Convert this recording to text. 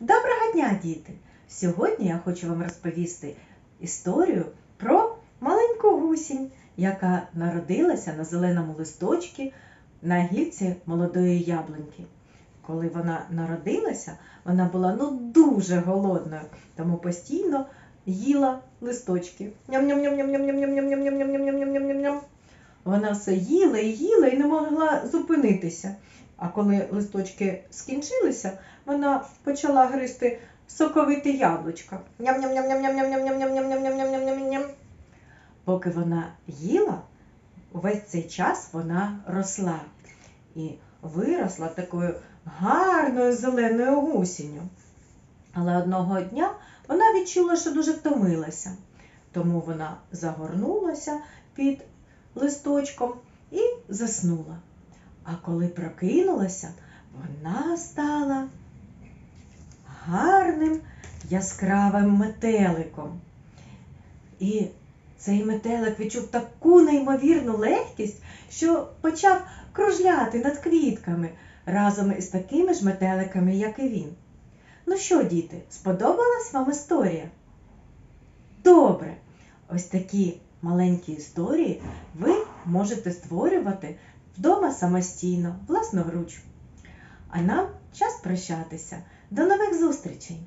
Доброго дня, діти! Сьогодні я хочу вам розповісти історію про маленьку гусінь, яка народилася на зеленому листочці на гілці молодої яблуньки. Коли вона народилася, вона була ну дуже голодною, тому постійно їла листочки. Ням-ням-ням-ням-ням-ням-ням-ням-ням-ням-ням-ням-ням-ням. Вона все їла і їла і не могла зупинитися. А коли листочки скінчилися, вона почала гризти соковите яблучко. Ням-ням-ням-ням-ням-ням-ням-ням-ням-ням-ням-ням-ням-ням-ням. Поки вона їла, увесь цей час вона росла і виросла такою гарною зеленою гусінню. Але одного дня вона відчула, що дуже втомилася, тому вона загорнулася під листочком і заснула. А коли прокинулася, вона стала гарним яскравим метеликом. І цей метелик відчув таку неймовірну легкість, що почав кружляти над квітками разом із такими ж метеликами, як і він. Ну що, діти, сподобалась вам історія? Добре, ось такі маленькі історії ви можете створювати вдома самостійно, власноруч. А нам час прощатися. До нових зустрічей!